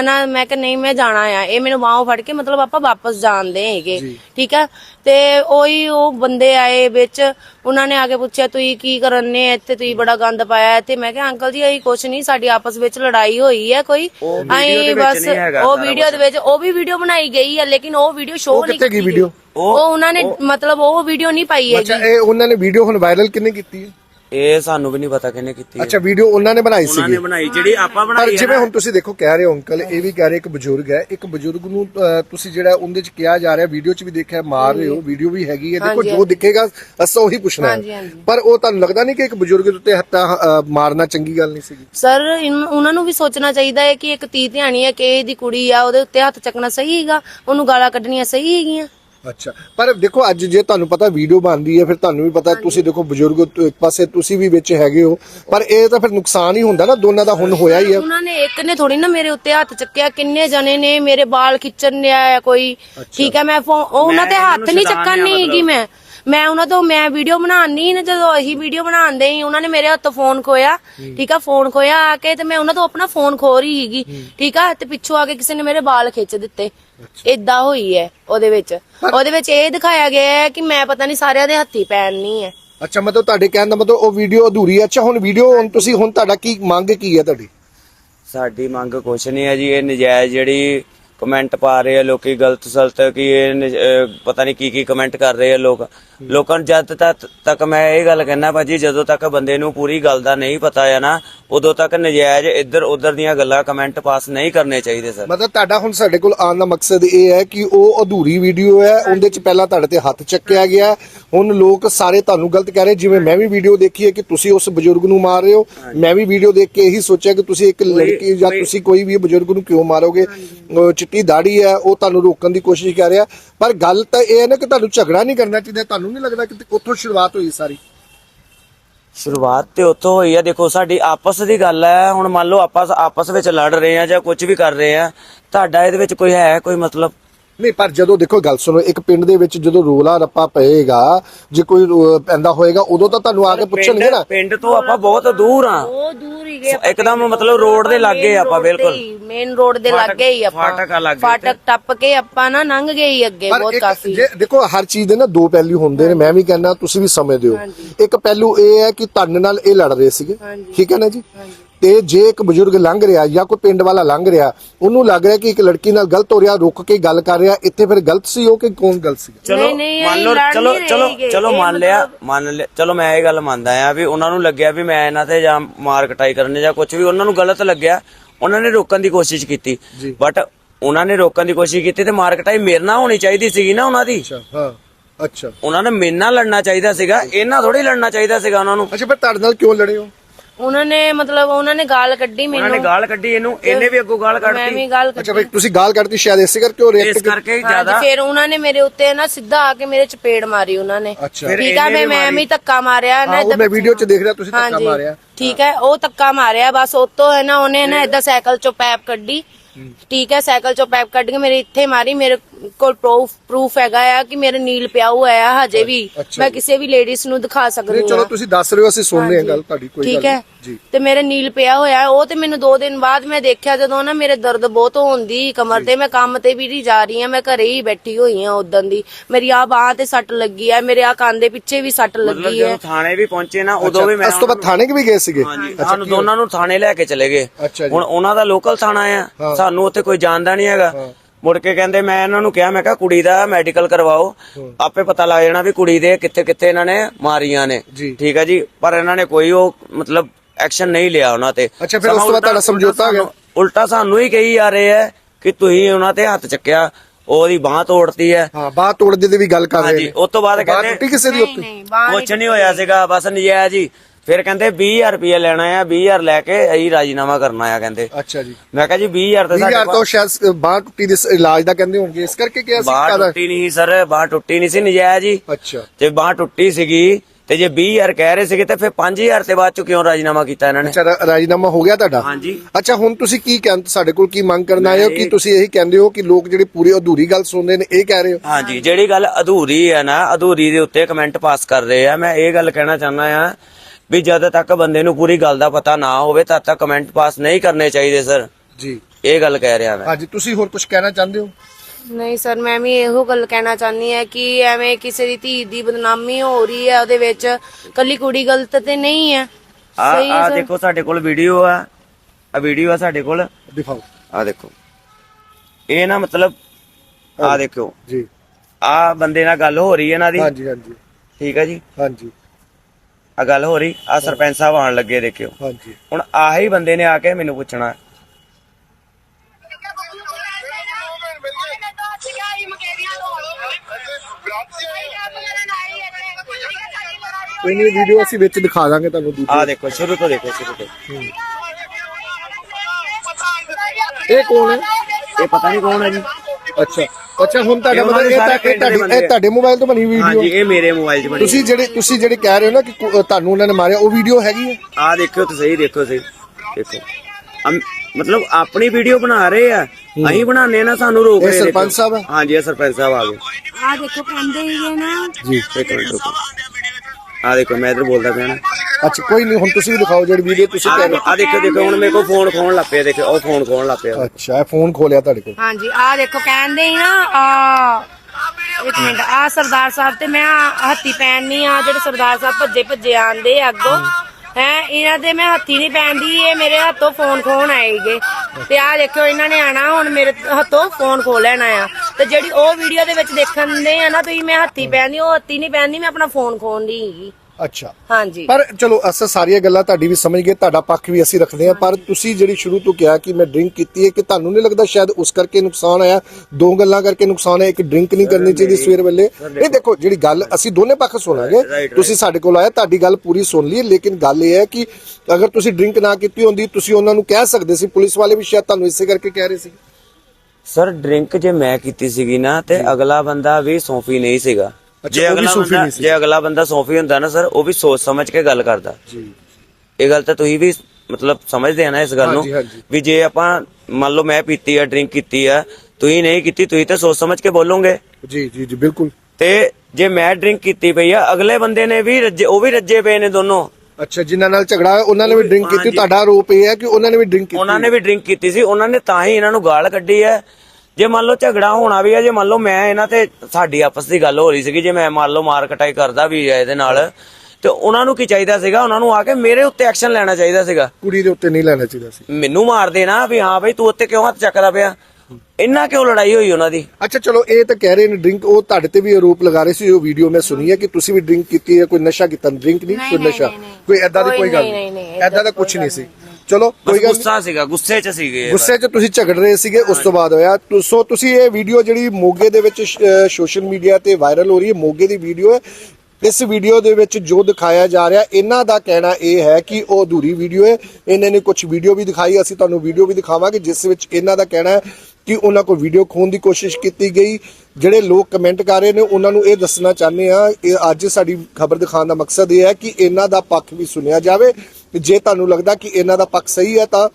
ਹਨਾ ਮੈਂ ਕਿ ਨਹੀਂ ਮੈਂ ਜਾਣਾ ਆ ਇਹ ਮੈਨੂੰ ਬਾਹੋਂ ਫੜ ਕੇ ਮਤਲਬ ਆਪਾਂ ਵਾਪਸ ਜਾਣਦੇ ਹੈਗੇ। ਠੀਕ ਆ ਤੇ ਉਹੀ ਉਹ ਬੰਦੇ ਆਏ ਵਿੱਚ ਉਹਨਾਂ ਨੇ ਆ ਕੇ ਪੁੱਛਿਆ ਤੁਸੀਂ ਕੀ ਕਰਨੇ ਇੱਥੇ ਤੁਸੀਂ ਬੜਾ ਗੰਦ ਪਾਇਆ ਹੈ। ਤੇ ਮੈਂ ਕਿਹਾ ਅੰਕਲ ਜੀ ਅਸੀਂ ਕੁਛ ਨਹੀਂ ਸਾਡੀ ਆਪਸ ਵਿੱਚ ਲੜਾਈ ਹੋਈ ਹੈ ਕੋਈ। ਉਹ video ਦੇ ਅਸੀਂ ਵਿੱਚ ਬਸ ਨਹੀਂ ਹੈਗਾ ਉਹ ਸਾਰਾ ਵੀਡੀਓ ਦੇ ਵਿੱਚ ਉਹ ਵੀ ਵੀਡੀਓ ਬਣਾਈ ਗਈ ਹੈ ਲੇਕਿਨ ਉਹ ਵੀਡੀਓ ਸ਼ੋਅ ਉਹ ਨਹੀਂ ਕਿੱਥੇ ਗਈ ਕੀਤੀ? ਉਹ ਉਹਨਾਂ ਨੇ ਮਤਲਬ ਉਹ ਵੀਡੀਓ ਨਹੀਂ ਪਾਈ ਅੱਛਾ ਹੈਗੀ। ਇਹ ਉਹਨਾਂ ਨੇ ਵੀਡੀਓ ਹੁਣ ਵਾਇਰਲ ਕਿੰਨੇ ਕੀਤੀ ਹੈ? ਇਹ ਸਾਨੂੰ ਵੀ ਨਹੀਂ ਪਤਾ ਕਿਹਨੇ ਕੀਤੀ ਹੈ। ਅੱਛਾ ਵੀਡੀਓ ਉਹਨਾਂ ਨੇ ਬਣਾਈ ਉਹਨਾਂ ਸੀਗੀ। ਨੇ ਬਣਾਈ ਜਿਹੜੀ ਆਪਾਂ ਪਰ ਬਣਾਈ ਹੈ ਜਿਵੇਂ ਨਾ, ਹੁਣ ਤੁਸੀਂ ਦੇਖੋ ਕਹਿ ਰਹੇ ਹੋ ਅੰਕਲ ਇਹ ਵੀ ਕਹਿ ਰਹੇ ਇੱਕ ਬਜ਼ੁਰਗ ਹੈ। ਇੱਕ ਬਜ਼ੁਰਗ ਨੂੰ ਅਹ, ਤੁਸੀਂ ਜਿਹੜਾ ਉਹਦੇ ਚ ਕਿਹਾ ਜਾ ਰਿਹਾ ਵੀਡੀਓ ਚ ਵੀ ਦੇਖਿਆ ਮਾਰ ਰਹੇ ਹੋ ਵੀਡੀਓ ਵੀ ਹੈਗੀ ਹੈ। ਦੇਖੋ ਹਾਂਜੀ, ਜੋ ਦਿਖੇਗਾ ਅਸਾਂ ਉਹੀ ਪੁੱਛਣਾ ਹਾਂਜੀ, ਹੈ। ਹਾਂਜੀ। ਪਰ ਉਹ ਤੁਹਾਨੂੰ ਲੱਗਦਾ ਨਹੀਂ ਕਿ ਇੱਕ ਬਜ਼ੁਰਗ ਦੇ ਉੱਤੇ ਅਹ, ਮਾਰਨਾ ਚੰਗੀ ਗੱਲ ਨਹੀਂ ਸੀਗੀ? ਸਰ ਇਨ- ਉਹਨਾਂ ਨੂੰ ਵੀ ਸੋਚਣਾ ਚਾਹੀਦਾ ਹੈ ਕਿ ਇੱਕ ਤੀ ਧਿਆਣੀ ਹੈ ਕਿ ਇਹਦੀ ਕੁੜੀ ਆ ਉਹਦੇ ਉੱਤੇ ਹੱਥ ਚੱਕਣਾ ਸਹੀ ਹੈਗਾ ਉਹਨੂੰ ਗਾਲਾਂ ਕੱਢਣੀਆਂ ਸਹੀ ਹੈਗੀਆਂ। ਅੱਛਾ। ਪਰ ਦੇਖੋ ਅੱਜ ਜੇ ਤੁਹਾਨੂੰ ਪਤਾ ਵੀਡੀਓ ਬਣਦੀ ਹੈ ਫਿਰ ਤੁਹਾਨੂੰ ਵੀ ਪਤਾ ਤੁਸੀਂ ਦੇਖੋ ਬਜ਼ੁਰਗ ਤੋਂ ਇੱਕ ਪਾਸੇ ਤੁਸੀਂ ਵੀ ਵਿੱਚ ਹੈਗੇ ਹੋ। ਪਰ ਇਹ ਤਾਂ ਫਿਰ ਨੁਕਸਾਨ ਹੀ ਹੁੰਦਾ ਨਾ ਦੋਨਾਂ ਦਾ ਹੁਣ ਹੋਇਆ ਹੀ ਹੈ ਉਹਨਾਂ ਨੇ ਇੱਕ ਨੇ ਥੋੜੀ ਨਾ ਮੇਰੇ ਉੱਤੇ ਹੱਥ ਚੱਕਿਆ ਕਿੰਨੇ ਜਣੇ ਨੇ ਮੇਰੇ ਵਾਲ ਖਿੱਚਣ ਲਿਆ ਹੈ ਕੋਈ। ਠੀਕ ਹੈ ਮੈਂ ਫੋ- ਉਹ ਉਹਨਾਂ ਤੇ ਹੱਥ ਨੂੰ ਨਹੀਂ ਚੱਕਣ ਨਹੀਂ ਹੈਗੀ ਮੈਂ। ਮੈਂ ਉਹਨਾਂ ਤੋਂ ਮੈਂ ਵੀਡੀਓ ਬਣਾਉਣੀ ਨਾ ਜਦੋਂ ਅਸੀਂ ਵੀਡੀਓ ਬਣਾਉਂਦੇ ਹੀ ਉਹਨਾਂ ਨੇ ਮੇਰੇ ਹੱਥੋਂ ਫੋਨ ਖੋਇਆ। ਠੀਕ ਆ ਫੋਨ ਖੋਇਆ ਆ ਕੇ ਤੇ ਮੈਂ ਉਹਨਾਂ ਤੋਂ ਆਪਣਾ ਫੋਨ ਖੋ ਰਹੀ ਸੀਗੀ। ਠੀਕ ਆ ਤੇ ਪਿੱਛੋਂ ਆ ਕੇ ਕਿਸੇ ਨੇ ਮੇਰੇ ਵਾਲ ਖਿੱਚ ਦਿੱਤੇ। ਇਦਾਂ ਹੋਈ ਹੈ ਉਹਦੇ ਵਿੱਚ। ਉਹਦੇ ਵਿੱਚ ਇਹ ਦਿਖਾਇਆ ਗਿਆ ਹੈ ਕਿ ਮੈਂ ਪਤਾ ਨਹੀਂ ਸਾਰਿਆਂ ਦੇ ਹੱਥੀ ਪੈਣੀ ਹੈ। ਅੱਛਾ ਮਤਲਬ ਤੁਹਾਡੇ ਕਹਿਣ ਦਾ ਮਤਲਬ ਉਹ ਵੀਡੀਓ ਅਧੂਰੀ ਹੈ। ਅੱਛਾ ਹੁਣ ਵੀਡੀਓ ਹੁਣ ਤੁਸੀਂ ਹੁਣ ਤੁਹਾਡਾ ਕੀ ਮੰਗ ਕੀ ਹੈ ਤੁਹਾਡੀ? ਸਾਡੀ ਮੰਗ ਕੁਛ ਨਹੀਂ ਹੈ ਜੀ ਇਹ ਨਜਾਇਜ਼ ਜਿਹੜੀ ਕਮੈਂਟ ਪਾ ਰਹੇ ਆ ਲੋਕੀ ਗਲਤ ਸਲਤ ਕਿ ਇਹ ਨਜ- ਅਹ ਪਤਾ ਨਹੀਂ ਕੀ ਕੀ ਕਮੈਂਟ ਕਰ ਰਹੇ ਆ ਲੋਕ। ਲੋਕਾਂ ਨੂੰ ਜਦ ਤੱਕ ਤੱਕ ਮੈਂ ਇਹ ਗੱਲ ਕਹਿਣਾ ਭਾਜੀ ਜਦੋਂ ਤੱਕ ਬੰਦੇ ਨੂੰ ਪੂਰੀ ਗੱਲ ਦਾ ਨਹੀਂ ਪਤਾ ਹੈ ਨਾ ਉਦੋਂ ਤੱਕ ਨਜਾਇਜ਼ ਇੱਧਰ ਉੱਧਰ ਦੀਆਂ ਗੱਲਾਂ ਕਮੈਂਟ ਪਾਸ ਨਹੀਂ ਕਰਨੇ ਚਾਹੀਦੇ ਸਰ। ਮਤਲਬ ਤੁਹਾਡਾ ਹੁਣ ਸਾਡੇ ਕੋਲ ਆਉਣ ਦਾ ਮਕਸਦ ਇਹ ਹੈ ਕਿ ਉਹ ਅਧੂਰੀ ਵੀਡੀਓ ਹੈ ਉਹਦੇ ਚ ਪਹਿਲਾਂ ਤੁਹਾਡੇ ਤੇ ਹੱਥ ਚੱਕਿਆ ਗਿਆ। ਹੁਣ ਲੋਕ ਸਾਰੇ ਤੁਹਾਨੂੰ ਗਲਤ ਕਹਿ ਰਹੇ ਜਿਵੇਂ ਮੈਂ ਵੀ ਵੀਡੀਓ ਦੇਖੀ ਹੈ ਕਿ ਤੁਸੀਂ ਉਸ ਬਜ਼ੁਰਗ ਨੂੰ ਮਾਰ ਰਹੇ ਹੋ। ਮੈਂ ਵੀ ਵੀਡੀਓ ਦੇਖ ਕੇ ਇਹੀ ਸੋਚਿਆ ਕਿ ਤੁਸੀਂ ਇੱਕ ਲੜਕੀ ਜਾਂ ਤੁਸੀਂ ਕੋਈ ਵੀ ਬਜ਼ੁਰਗ ਨੂੰ ਕਿਉਂ ਮਾਰੋਗੇ? ਚਿੱਟੀ ਦਾੜੀ ਹੈ ਉਹ ਤੁਹਾਨੂੰ ਰੋਕਣ ਦੀ ਕੋਸ਼ਿਸ਼ ਕਰ ਰਿਹਾ। ਪਰ ਗੱਲ ਤਾਂ ਇਹ ਹੈ ਨਾ ਕਿ ਤੁਹਾਨੂੰ ਝਗੜਾ ਨਹੀਂ ਕਰਨਾ ਚਾਹੀਦਾ ਤੁਹਾਨੂੰ ਨਹੀਂ ਲੱਗਦਾ ਕਿ ਉੱਥੋਂ ਸ਼ੁਰੂਆਤ ਹੋਈ ਸਾਰੀ? ਸ਼ੁਰੂਆਤ ਤੇ ਉੱਥੋਂ ਹੋਈ ਆ। ਦੇਖੋ ਸਾਡੀ ਆਪਸ ਦੀ ਗੱਲ ਹੈ ਹੁਣ ਮੰਨ ਲਓ ਆਪਾਂ ਆਪਸ ਵਿੱਚ ਲੜ ਰਹੇ ਆ ਜਾਂ ਕੁਝ ਵੀ ਕਰ ਰਹੇ ਆ ਤੁਹਾਡਾ ਇਹਦੇ ਵਿੱਚ ਕੋਈ ਹੈ ਕੋਈ ਮਤਲਬ? ਨਹੀਂ ਪਰ ਜਦੋਂ ਦੇਖੋ ਗੱਲ ਸੁਣੋ ਇੱਕ ਪਿੰਡ ਦੇ ਵਿੱਚ ਜਦੋਂ ਰੋਲਾ ਰੱਪਾ ਪਏਗਾ ਜੇ ਕੋਈ ਪੈਂਦਾ ਹੋਏਗਾ ਉਦੋਂ ਤਾਂ ਤੁਹਾਨੂੰ ਆ ਕੇ ਪੁੱਛਣਗੇ ਨਾ। ਪਿੰਡ ਤੋਂ ਆਪਾਂ ਬਹੁਤ ਦੂਰ ਆ। ਗਏ ਇੱਕਦਮ ਮਤਲਬ ਰੋਡ ਦੇ ਲਾਗੇ ਆਪਾਂ ਬਿਲਕੁਲ। ਮੇਨ ਰੋਡ ਦੇ ਲੱਗੇ ਹੀ ਆਪਾਂ। ਫਾਟਕ ਆ ਲਾਗੇ ਫਾਟਕ ਟੱਪ ਕੇ ਆਪਾਂ ਨਾ ਲੰਘ ਗਏ ਹੀ ਅੱਗੇ ਬਹੁਤ ਕਾਫੀ। ਜੇ ਦੇਖੋ ਹਰ ਚੀਜ਼ ਦੇ ਨਾ ਦੋ ਪਹਿਲੂ ਹੁੰਦੇ ਨੇ ਮੈਂ ਵੀ ਕਹਿੰਦਾ ਤੁਸੀਂ ਵੀ ਸਮਝਦੇ ਹੋ। ਇੱਕ ਪਹਿਲੂ ਇਹ ਹੈ ਕਿ ਤੁਹਾਡੇ ਨਾਲ ਇਹ ਲੜ ਰਹੇ ਸੀਗੇ ਠੀਕ ਹੈ ਨਾ ਜੀ? ਤੇ ਜੇ ਇੱਕ ਬਜ਼ੁਰਗ ਲੰਘ ਰਿਹਾ ਜਾਂ ਕੋਈ ਪਿੰਡ ਵਾਲਾ ਲੰਘ ਰਿਹਾ ਉਹਨੂੰ ਲੱਗ ਰਿਹਾ ਕਿ ਇੱਕ ਲੜਕੀ ਨਾਲ ਗਲਤ ਹੋ ਰਿਹਾ ਰੁਕ ਕੇ ਗੱਲ ਕਰ ਰਿਹਾ ਇੱਥੇ ਫਿਰ ਗਲਤ ਸੀ ਉਹ ਕਿ ਕੌਣ ਗਲਤ ਸੀ? ਚਲੋ ਨਹੀਂ, ਨਹੀਂ, ਮੰਨ ਲਓ ਚਲੋ ਚਲੋ। ਚਲੋ ਮੰਨ ਲਿਆ ਮੰਨ ਲਿਆ ਚਲੋ ਮੈਂ ਇਹ ਗੱਲ ਮੰਨਦਾ ਆ ਵੀ ਉਹਨਾਂ ਨੂੰ ਲੱਗਿਆ ਵੀ ਮੈਂ ਇਹਨਾਂ ਤੇ ਜਾਂ ਮਾਰ ਕਟਾਈ ਕਰਨੇ ਜਾਂ ਕੁਝ ਵੀ ਉਹਨਾਂ ਨੂੰ ਗਲਤ ਲੱਗਿਆ ਉਹਨਾਂ ਨੇ ਰੋਕਣ ਦੀ ਕੋਸ਼ਿਸ਼ ਕੀਤੀ। ਬਟ ਉਹਨਾਂ ਨੇ ਰੋਕਣ ਦੀ ਕੋਸ਼ਿਸ਼ ਕੀਤੀ ਤੇ ਮਾਰ ਕਟਾਈ ਮੇਰੇ ਨਾਲ ਹੋਣੀ ਚਾਹੀਦੀ ਸੀਗੀ ਨਾ ਉਹਨਾਂ ਦੀ? ਅੱਛਾ ਹਾਂ ਅੱਛਾ। ਉਹਨਾਂ ਨੇ ਮੇਰੇ ਨਾਲ ਲੜਨਾ ਚਾਹੀਦਾ ਸੀਗਾ ਇਹਨਾਂ ਥੋੜੀ ਲੜਨਾ ਚਾਹੀਦਾ ਸੀਗਾ ਉਹਨਾਂ ਨੂੰ। ਅੱਛਾ ਪਰ ਤੁਹਾਡੇ ਨਾਲ ਕਿਉਂ ਲੜੇ ਹੋ? ਉਹਨਾਂ ਨੇ ਮਤਲਬ ਉਹਨਾਂ ਨੇ ਗਾਲ ਕੱਢੀ ਉਹਨਾਂ ਮੈਨੂੰ। ਨੇ ਗਾਲ ਕੱਢੀ ਇਹਨੂੰ ਇਹਨੇ ਵੀ ਅੱਗੋਂ ਗਾਲ ਮੈਂ ਕੱਢਤੀ। ਵੀ ਗਾਲ ਅੱਛਾ ਫਿਰ ਤੁਸੀਂ ਗਾਲ ਕੱਢਤੀ ਸ਼ਾਇਦ ਇਸੇ ਕਰਕੇ ਉਹ ਇਸ ਰਿਐਕਟ ਕਰਕੇ ਹਾਂਜੀ ਜ਼ਿਆਦਾ। ਫਿਰ ਉਹਨਾਂ ਨੇ ਮੇਰੇ ਉੱਤੇ ਨਾ ਸਿੱਧਾ ਆ ਕੇ ਮੇਰੇ ਚਪੇੜ ਮਾਰੀ ਉਹਨਾਂ ਨੇ। ਅੱਛਾ। ਠੀਕ ਆ ਮੈਂ ਮੈਂ ਵੀ ਧੱਕਾ ਮਾਰਿਆ ਨਾ ਹਾਂ, ਉਹ ਮੈਂ ਵੀਡੀਓ 'ਚ ਦੇਖ ਰਿਹਾ ਤੁਸੀਂ ਧੱਕਾ ਹਾਂਜੀ, ਮਾਰਿਆ। ਠੀਕ ਹੈ ਉਹ ਧੱਕਾ ਮਾਰਿਆ ਬਸ ਉਤੋਂ ਹੈ ਨਾ ਉਹਨੇ ਨਾ ਏਦਾਂ ਸਾਈਕਲ ਚੋਂ ਪੈਪ ਕੱਢੀ। ਠੀਕ ਹੈ ਸਾਈਕਲ ਚੋਂ ਪੈਪ ਕੱਢ ਕੇ ਮੇਰੇ ਇੱਥੇ ਮਾਰੀ ਮੇਰੇ ਕੋਲ ਪ੍ਰੂਫ ਪ੍ਰੂਫ ਹੈਗਾ ਆ ਕਿ ਮੇਰੇ ਨੀਲ ਪਿਆ ਹੋਇਆ ਆ ਹਜੇ ਵੀ। ਅੱਛਾ ਮੈਂ ਕਿਸੇ ਵੀ ਲੇਡੀਜ਼ ਨੂੰ ਦਿਖਾ ਸਕਦੀ ਨਹੀਂ ਚਲੋ ਹਾਂ। ਤੁਸੀਂ ਦੱਸ ਰਹੇ ਹੋ ਅਸੀਂ ਸੁਣ ਰਹੇ ਹਾਂ ਗੱਲ ਤੁਹਾਡੀ ਕੋਈ ਗੱਲ ਠੀਕ ਹੈ। ਨਹੀਂ। ਜੀ। ਤੇ ਮੇਰੇ ਨੀਲ ਪਿਆ ਹੋਇਆ ਹੈ। ਉਹ ਤੇ ਮੈਨੂੰ 2 ਦਿਨ ਬਾਅਦ ਮੈਂ ਦੇਖਿਆ ਜਦੋਂ ਨਾ ਮੇਰੇ ਦਰਦ ਬਹੁਤ ਹੁੰਦੀ ਕਮਰ ਤੇ ਮੈਂ ਕੰਮ ਤੇ ਵੀ ਨਹੀਂ ਜਾ ਰਹੀ ਹਾਂ ਮੈਂ ਘਰੇ ਹੀ ਬੈਠੀ ਹੋਈ ਹਾਂ ਉਦੋਂ ਦੀ। ਮੇਰੀ ਆ ਬਾਹ ਤੇ ਸੱਟ ਲੱਗੀ ਹੈ ਮੇਰੇ ਆ ਕੰਨ ਦੇ ਪਿੱਛੇ ਵੀ ਸੱਟ ਮਤਲਬ ਲੱਗੀ ਹੈ। ਜਦੋਂ ਥਾਣੇ ਵੀ ਪਹੁੰਚੇ ਨਾ ਉਦੋਂ ਵੀ ਮੈਂ ਉਸ ਤੋਂ ਬਾਅਦ ਥਾਣੇ ਕਿ ਵੀ ਗਏ ਸੀਗੇ? ਹਾਂਜੀ ਸਾਨੂੰ ਦੋਨਾਂ ਨੂੰ ਥਾਣੇ ਲੈ ਕੇ ਚਲੇ ਗਏ। ਜੀ। ਹੁਣ ਉਹਨਾਂ ਦਾ ਲੋਕਲ ਥਾਣਾ ਆ ਸਾਨੂੰ ਉੱਥੇ ਕੋਈ ਜਾਣਦਾ ਨਹੀਂ ਹੈਗਾ। ਮੁੜ ਕੇ ਕਹਿੰਦੇ ਮੈਂ ਇਹਨਾਂ ਨੂੰ ਕਿਹਾ ਮੈਂ ਕਿਹਾ ਕੁੜੀ ਦਾ ਮੈਡੀਕਲ ਕਰਵਾਓ। ਆਪੇ ਪਤਾ ਲੱਗ ਜਾਣਾ ਵੀ ਕੁੜੀ ਦੇ ਕਿੱਥੇ ਕਿੱਥੇ ਇਹਨਾਂ ਨੇ ਮਾਰੀਆਂ ਨੇ। ਜੀ। ਠੀਕ ਹੈ ਜੀ? ਪਰ ਇਹਨਾਂ ਨੇ ਕੋਈ ਉਹ ਮਤਲਬ ਐਕਸ਼ਨ ਨਹੀਂ ਲਿਆ ਉਹਨਾਂ ਤੇ। ਅੱਛਾ, ਫਿਰ ਉਸ ਤੋਂ ਬਾਅਦ ਤੁਹਾਡਾ ਉਲਟਾ- ਸਮਝੌਤਾ ਹੋ ਗਿਆ? ਸਾਨੂੰ- ਉਲਟਾ ਸਾਨੂੰ ਹੀ ਕਹੀ ਜਾ ਰਹੇ ਹੈ ਕਿ ਤੁਸੀਂ ਉਹਨਾਂ ਤੇ ਹੱਥ ਚੱਕਿਆ। ਉਹਦੀ ਬਾਹ ਤੋੜਤੀ ਹੈ। ਹਾਂ ਬਾਹ ਤੋੜਦੇ ਦੀ ਵੀ ਗੱਲ ਕਰ ਰਹੇ ਹਾਂਜੀ ਨੇ। ਉਸ ਤੋਂ ਬਾਅਦ ਬਾਹ ਕਹਿੰਦੇ ਟੁੱਟੀ ਕਿਸੇ ਦੀ ਉੱਤੇ? ਨਹੀਂ ਬਾਂਹ ਕੁਛ ਨਹੀਂ ਹੋਇਆ ਸੀਗਾ ਬਸ ਨਜਾਇਜ਼ ਜੀ ਫਿਰ ਕਹਿੰਦੇ 20000 ਰੁਪਏ ਲੈਣਾ ਆ 20000 ਲੈ ਕੇ ਅਸੀਂ ਰਾਜੀਨਾਮਾ ਕਰਨਾ ਆ ਕਹਿੰਦੇ। ਅੱਛਾ ਜੀ। ਮੈਂ ਕਿਹਾ ਜੀ 20000 ਤੇ ਸਾਡੇ 20000 ਤੋਂ ਸ਼ਾਇਦ ਬਾਹ ਟੁੱਟੀ ਦੇ ਇਲਾਜ ਦਾ ਕਹਿੰਦੇ ਹੋਣਗੇ। ਇਸ ਕਰਕੇ ਕਿਹਾ ਸੀ ਬਾਹ ਟੁੱਟੀ ਨਹੀਂ ਸਰ ਬਾਹ ਟੁੱਟੀ ਨਹੀਂ ਸੀ ਨਜਾਇਜ਼ ਜੀ ਅੱਛਾ। ਜੇ ਬਾਹ ਟੁੱਟੀ ਸੀਗੀ ਤੇ ਜੇ 20000 ਕਹਿ ਰਹੇ ਸੀਗੇ ਤੇ ਫਿਰ 5000 ਤੇ ਬਾਅਦ ਚ ਕਿਉਂ ਰਾਜੀਨਾਮਾ ਕੀਤਾ ਇਹਨਾਂ ਨੇ? ਅੱਛਾ ਰਾਜੀਨਾਮਾ ਹੋ ਗਿਆ ਤੁਹਾਡਾ? ਹਾਂਜੀ। ਅੱਛਾ ਹੁਣ ਤੁਸੀਂ ਕੀ ਕਹਿੰਦੇ ਸਾਡੇ ਕੋਲ ਕੀ ਮੰਗ ਕਰਨ ਆਏ ਹੋ? ਕਿ ਤੁਸੀਂ ਇਹੀ ਕਹਿੰਦੇ ਹੋ ਕਿ ਲੋਕ ਜਿਹੜੇ ਪੂਰੀ ਅਧੂਰੀ ਗੱਲ ਸੁਣਦੇ ਨੇ ਇਹ ਕਹਿ ਰਹੇ ਹੋ? ਹਾਂਜੀ ਜਿਹੜੀ ਗੱਲ ਅਧੂਰੀ ਹੈ ਨਾ ਅਧੂਰੀ ਦੇ ਉੱਤੇ ਕਮੈਂਟ ਪਾਸ ਕਰ ਰਹੇ ਆ। ਮੈਂ ਇਹ ਗੱਲ ਕਹਿਣਾ ਚਾਹੁੰਦਾ ਆ ਵੀ ਜਦ ਤੱਕ ਬੰਦੇ ਨੂੰ ਪੂਰੀ ਗੱਲ ਦਾ ਪਤਾ ਨਾ ਹੋਵੇ ਤਦ ਤੱਕ ਕਮੈਂਟ ਪਾਸ ਨਹੀਂ ਕਰਨੇ ਚਾਹੀਦੇ ਸਰ ਜੀ। ਇਹ ਗੱਲ ਕਹਿ ਰਿਹਾ ਮੈਂ। ਹਾਂਜੀ ਤੁਸੀਂ ਹੋਰ ਕੁਝ ਕਹਿਣਾ ਚਾਹੁੰਦੇ ਹੋ? ਨਹੀਂ ਸਰ ਮੈਂ ਵੀ ਇਹੋ ਗੱਲ ਕਹਿਣਾ ਚਾਹੁੰਦੀ ਹਾਂ ਕਿ ਐਵੇਂ ਕਿਸੇ ਦੀ ਧੀ ਦੀ ਬਦਨਾਮੀ ਹੋ ਰਹੀ ਹੈ ਉਹਦੇ ਵਿੱਚ ਕੱਲੀ ਕੁੜੀ ਗਲਤ ਤੇ ਨਹੀਂ ਹੈ। ਆ ਸਹੀ ਹੈ ਆ ਸਰ ਦੇਖੋ ਸਾਡੇ ਕੋਲ ਵੀਡੀਓ ਆ। ਆ ਵੀਡੀਓ ਆ ਸਾਡੇ ਕੋਲ। ਦਿਖਾਓ। ਆ ਦੇਖੋ। ਇਹ ਨਾ ਮਤਲਬ ਆ ਦੇਖੋ ਜੀ। ਆ ਬੰਦੇ ਨਾਲ ਗੱਲ ਹੋ ਰਹੀ ਹੈ ਇਹਨਾਂ ਦੀ। ਹਾਂਜੀ ਹਾਂਜੀ। ਠੀਕ ਹੈ ਜੀ। ਹਾਂਜੀ। ਆ ਗੱਲ ਹੋ ਰਹੀ ਆ ਸਰਪੰਚ ਸਾਹਿਬ ਆਣ ਲੱਗੇ ਦੇਖਿਓ। ਹਾਂਜੀ। ਹੁਣ ਆਹੀ ਬੰਦੇ ਨੇ ਆ ਕੇ ਮੈਨੂੰ ਪੁੱਛਣਾ। ਕੋਈ ਨਹੀਂ ਵੀਡੀਓ ਅਸੀਂ ਵਿੱਚ ਦਿਖਾ ਦਾਂਗੇ ਤੁਹਾਨੂੰ ਆ ਦੂਜੀ ਦੇਖੋ ਸ਼ੁਰੂ ਤੋਂ ਦੇਖੋ ਸ਼ੁਰੂ ਤੋਂ। ਇਹ ਕੌਣ ਹੈ? ਇਹ ਪਤਾ ਨਹੀਂ ਕੌਣ ਹੈ ਜੀ। ਅੱਛਾ। ਅੱਛਾ ਹੁਣ ਤੁਹਾਡਾ ਇਹ ਉਹਨਾਂ ਮਤਲਬ ਦੇ ਇਹ ਸਾਰੇ ਤਾਂ- ਇਹ ਤੁਹਾਡੀ ਇਹ। ਤੁਹਾਡੇ ਮੋਬਾਈਲ ਤੋਂ ਬਣੀ ਵੀਡੀਓ ਹਾਂਜੀ ਇਹ ਮੇਰੇ ਮੋਬਾਈਲ 'ਚ ਬਣੀ ਤੁਸੀਂ ਜਿਹੜੇ ਤੁਸੀਂ ਜਿਹੜੇ ਕਹਿ ਰਹੇ ਹੋ ਨਾ ਕਿ ਕੁ- ਤੁਹਾਨੂੰ ਉਹਨਾਂ ਨੇ ਮਾਰਿਆ ਉਹ ਵੀਡੀਓ ਹੈਗੀ ਹੈ ਆ ਦੇਖੋ ਤੁਸੀਂ ਦੇਖੋ ਸਹੀ। ਦੇਖੋ। ਅਮ- ਮਤਲਬ ਆਪਣੀ ਵੀਡੀਓ ਬਣਾ ਰਹੇ ਆ। ਅਸੀਂ ਬਣਾਉਂਦੇ ਨਾ ਸਾਨੂੰ ਰੋਕ ਇਹ ਰਹੇ ਸਰਪੰਚ। ਸਾਹਿਬ? ਹਾਂਜੀ ਇਹ ਸਰਪੰਚ ਸਾਹਿਬ ਆ ਗਏ। ਆ ਦੇਖੋ ਕਹਿੰਦੇ ਹੀ ਨਾ। ਜੀ। ਇੱਕ ਮਿੰਟ ਰੁਕੋ। ਆ ਦੇਖੋ ਮੈਂ ਇਧਰ ਬੋਲਦਾ ਪਿਆ ਨਾ। ਅੱਛਾ ਕੋਈ ਨਹੀਂ ਹੁਣ ਤੁਸੀਂ ਵੀ ਦਿਖਾਓ ਜਿਹੜੀ ਵੀਡੀਓ ਤੁਸੀਂ ਕਹਿ ਰਹੇ ਆ ਦੇਖੋ ਦੇਖੋ ਹੁਣ ਮੇਰੇ ਕੋਲ ਫੋਨ ਖੋਣ ਲੱਗ ਪਿਆ ਦੇਖੋ ਉਹ ਫੋਨ ਖੋਣ ਲੱਗ ਪਿਆ। ਅੱਛਾ ਇਹ ਫੋਨ ਖੋਲਿਆ ਤੁਹਾਡੇ ਕੋਲ। ਹਾਂਜੀ ਆ ਦੇਖੋ ਕਹਿੰਦੇ ਹੀ ਨਾ ਆ ਇੱਕ ਮਿੰਟ ਆ ਸਰਦਾਰ ਸਾਹਿਬ ਤੇ ਮੈਂ ਹੱਥੀ ਪੈਣ ਨਹੀਂ ਆ ਜਿਹੜੇ ਸਰਦਾਰ ਸਾਹਿਬ ਭੱਜੇ ਭੱਜੇ ਆਂਦੇ ਆ ਅੱਗੋਂ। ਹੈ ਇਹਨਾਂ ਦੇ ਮੈਂ ਹੱਥੀ ਨਹੀਂ ਪੈਂਦੀ ਇਹ ਮੇਰੇ ਹੱਥੋਂ ਫੋਨ ਖੋਣ ਆਏਗੇ ਤੇ ਆ ਦੇਖੋ ਇਹਨਾਂ ਨੇ ਆਣਾ ਹੁਣ ਮੇਰੇ ਹੱਥੋਂ ਫੋਨ ਖੋ ਲੈਣਾ ਆ। ਤੇ ਜਿਹੜੀ ਉਹ ਵੀਡੀਓ ਦੇ ਵਿੱਚ ਦੇਖਣ ਦੇ ਆ ਨਾ ਤੁਸੀਂ ਮੈਂ ਹੱਥੀ ਪੈਂਦੀ ਉਹ ਹੱਥੀ ਨਹੀਂ ਪੈਂਦੀ ਮੈਂ ਆਪਣਾ ਫੋਨ ਖੋਣ ਦੀ ਹੈਗੀ ਅੱਛਾ। ਹਾਂਜੀ। ਪਰ ਚਲੋ ਅਸਾਂ ਸਾਰੀਆਂ ਗੱਲਾਂ ਤੁਹਾਡੀ ਵੀ ਸਮਝ ਗਏ ਤੁਹਾਡਾ ਪੱਖ ਵੀ ਅਸੀਂ ਰੱਖਦੇ ਹਾਂ। ਪਰ ਤੁਸੀਂ ਜਿਹੜੀ ਸ਼ੁਰੂ ਤੋਂ ਕਿਹਾ ਕਿ ਮੈਂ ਡਰਿੰਕ ਕੀਤੀ ਹੈ ਕਿ ਤੁਹਾਨੂੰ ਨਹੀਂ ਲੱਗਦਾ ਸ਼ਾਇਦ ਉਸ ਕਰਕੇ ਨੁਕਸਾਨ ਆਇਆ? ਦੋ ਗੱਲਾਂ ਕਰਕੇ ਨੁਕਸਾਨ ਹੈ ਇੱਕ ਡਰਿੰਕ ਨਹੀਂ ਕਰਨੀ ਚਾਹੀਦੀ ਸਵੇਰ ਵੇਲੇ। ਇਹ ਦੇਖੋ ਜਿਹੜੀ ਗੱਲ ਅਸੀਂ ਦੋਨੇ ਪੱਖ ਸੁਣਾਂਗੇ। ਤੁਸੀਂ ਸਾਡੇ ਕੋਲ ਆਇਆ ਤੁਹਾਡੀ ਗੱਲ ਪੂਰੀ ਸੁਣ ਲਈ ਲੇਕਿਨ ਗੱਲ ਇਹ ਹੈ ਕਿ ਅਗਰ ਤੁਸੀਂ ਡਰਿੰਕ ਨਾ ਕੀਤੀ ਹੁੰਦੀ ਤੁਸੀਂ ਉਹਨਾਂ ਨੂੰ ਕਹਿ ਸਕਦੇ ਸੀ। ਪੁਲਿਸ ਵਾਲੇ ਵੀ ਸ਼ਾਇਦ ਤੁਹਾਨੂੰ ਇਸੇ ਕਰਕੇ ਕਹਿ ਰਹੇ ਸੀ। ਸਰ ਡਰਿੰਕ ਜੇ ਮੈਂ ਕੀਤੀ ਸੀਗੀ ਨਾ ਤੇ ਅਗਲਾ ਬੰਦਾ ਵੀ ਸੌਂਫੀ ਨਹੀਂ ਸੀਗਾ। ਜੇ ਅਗਲਾ ਸੌਂਫੀ ਬੰਦਾ ਨਹੀਂ ਸੀ। ਜੇ ਅਗਲਾ ਬੰਦਾ ਸੌਂਫੀ ਹੁੰਦਾ ਨਾ ਸਰ ਉਹ ਵੀ ਸੋਚ ਸਮਝ ਕੇ ਗੱਲ ਕਰਦਾ। ਜੀ। ਇਹ ਗੱਲ ਤਾਂ ਤੁਸੀਂ ਵੀ ਮਤਲਬ ਸਮਝਦੇ ਆ ਨਾ ਇਸ ਗੱਲ ਨੂੰ। ਵੀ ਜੇ ਆਪਾਂ ਮੰਨ ਲਓ ਮੈਂ ਪੀਤੀ ਆ ਡਰਿੰਕ ਕੀਤੀ ਆ ਤੁਸੀਂ ਨਹੀਂ ਕੀਤੀ ਤੁਸੀਂ ਤਾਂ ਸੋਚ ਸਮਝ ਕੇ ਬੋਲੋਗੇ। ਜੀ ਜੀ ਜੀ ਬਿਲਕੁਲ। ਤੇ ਜੇ ਮੈਂ ਡਰਿੰਕ ਕੀਤੀ ਪਈ ਆ ਅਗਲੇ ਬੰਦੇ ਨੇ ਵੀ ਰੱਜੇ ਉਹ ਵੀ ਰੱਜੇ ਪਏ ਨੇ ਦੋਨੋਂ। ਅੱਛਾ ਜਿਨ੍ਹਾਂ ਨਾਲ ਝਗੜਾ ਹੋਇਆ ਉਹਨਾਂ ਨੇ ਵੀ ਡਰਿੰਕ ਕੀਤੀ। ਤੁਹਾਡਾ ਆਰੋਪ ਇਹ ਹੈ ਕਿ ਉਹਨਾਂ ਨੇ ਵੀ ਡਰਿੰਕ ਕੀਤੀ ਉਹਨਾਂ ਨੇ ਵੀ ਡਰਿੰਕ ਕੀਤੀ ਸੀ ਉਹਨਾਂ ਨੇ ਤਾਂ ਹੀ ਇਹਨਾਂ ਨੂੰ ਗਾਲ ਕੱਢੀ ਹੈ। ਜੇ ਮੰਨ ਲਓ ਝਗੜਾ ਹੋਣਾ ਵੀ ਹੈ ਜੇ ਮੰਨ ਲਓ ਮੈਂ ਇਹਨਾਂ ਤੇ ਸਾਡੀ ਆਪਸ ਦੀ ਗੱਲ ਹੋ ਰਹੀ ਸੀਗੀ ਜੇ ਮੈਂ ਮੰਨ ਲਓ ਮਾਰ ਕਟਾਈ ਕਰਦਾ ਵੀ ਹੈ ਇਹਦੇ ਨਾਲ ਤੇ ਉਹਨਾਂ ਨੂੰ ਕੀ ਚਾਹੀਦਾ ਸੀਗਾ? ਉਹਨਾਂ ਨੂੰ ਆ ਕੇ ਮੇਰੇ ਉੱਤੇ ਐਕਸ਼ਨ ਲੈਣਾ ਚਾਹੀਦਾ ਸੀਗਾ। ਕੁੜੀ ਦੇ ਉੱਤੇ ਨਹੀਂ ਲੈਣਾ ਚਾਹੀਦਾ ਸੀ। ਮੈਨੂੰ ਮਾਰ ਦੇਣਾ ਵੀ ਹਾਂ ਬਈ ਤੂੰ ਉੱਤੇ ਕਿਉਂ ਹੱਥ ਚੱਕਦਾ ਪਿਆ? ਇੰਨਾ ਕਿਉਂ ਲੜਾਈ ਹੋਈ ਉਹਨਾਂ ਦੀ? ਅੱਛਾ ਚਲੋ ਇਹ ਤਾਂ ਕਹਿ ਰਹੇ ਨੇ ਡਰਿੰਕ ਉਹ ਤੁਹਾਡੇ ਤੇ ਵੀ ਆਰੋਪ ਲਗਾ ਰਹੇ ਸੀ ਉਹ ਵੀਡੀਓ ਮੈਂ ਸੁਣੀ ਹੈ ਕਿ ਤੁਸੀਂ ਵੀ ਡਰਿੰਕ ਕੀਤੀ ਹੈ ਕੋਈ ਨਸ਼ਾ ਕੀਤਾ ਡਰਿੰਕ ਨਹੀਂ ਕੋਈ ਨਸ਼ਾ। ਕੋਈ ਐਦਾਂ ਦੀ ਕੋਈ ਗੱਲ ਨਹੀਂ, ਨਹੀਂ। ਨਹੀਂ, ਨਹੀਂ, ਐਦਾਂ ਦਾ ਕੁਝ ਨਹੀਂ ਸੀ। ਚਲੋ ਕੋਈ ਗੱਲ। ਗੁੱਸਾ ਸੀਗਾ ਗੁੱਸੇ 'ਚ ਸੀਗੇ ਗੁੱਸੇ 'ਚ ਤੁਸੀਂ ਝਗੜ ਰਹੇ ਸੀਗੇ ਉਸ ਤੋਂ ਬਾਅਦ ਹੋਇਆ। ਤੋ- ਸੋ ਤੁਸੀਂ ਇਹ ਵੀਡੀਓ ਜਿਹੜੀ ਮੋਗੇ ਦੇ ਵਿੱਚ ਸੋਸ਼ਲ ਮੀਡੀਆ ਤੇ ਵਾਇਰਲ ਹੋ ਰਹੀ ਹੈ ਮੋਗੇ ਦੀ ਵੀਡੀਓ ਹੈ ਇਸ ਵੀਡੀਓ ਦੇ ਵਿੱਚ ਜੋ ਦਿਖਾਇਆ ਜਾ ਰਿਹਾ ਇਹਨਾਂ ਦਾ ਕਹਿਣਾ ਇਹ ਹੈ ਕਿ ਉਹ ਅਧੂਰੀ ਵੀਡੀਓ ਹੈ। ਇਹਨਾਂ ਨੇ ਕੁਝ ਵੀਡੀਓ ਵੀ ਦਿਖਾਈ ਅਸੀਂ ਤੁਹਾਨੂੰ ਵੀਡੀਓ ਵੀ ਦਿਖਾਵਾਂਗੇ ਜਿਸ ਵਿੱਚ ਇਹਨਾਂ ਦਾ ਕਹਿਣਾ ਹੈ ਕਿ ਉਹਨਾਂ ਕੋਲ ਵੀਡੀਓ ਖੋਣ ਦੀ ਕੋਸ਼ਿਸ਼ ਕੀਤੀ ਗਈ। ਜਿਹੜੇ ਲੋਕ ਕਮੈਂਟ ਕਰ ਰਹੇ ਨੇ ਉਹਨਾਂ ਨੂੰ ਇਹ ਦੱਸਣਾ ਚਾਹੁੰਦੇ ਆ ਇਹ ਅੱਜ ਸਾਡੀ ਖਬਰ ਦਿਖਾਉਣ ਦਾ ਮਕਸਦ ਇਹ ਹੈ ਕਿ ਇਹਨਾਂ ਦਾ ਪੱਖ ਵੀ ਸੁਣਿਆ ਜਾਵੇ। ਜੇ ਤੁਹਾਨੂੰ ਲੱਗਦਾ ਕਿ ਇਹਨਾਂ ਦਾ ਪੱਖ ਸਹੀ ਹੈ ਤਾਂ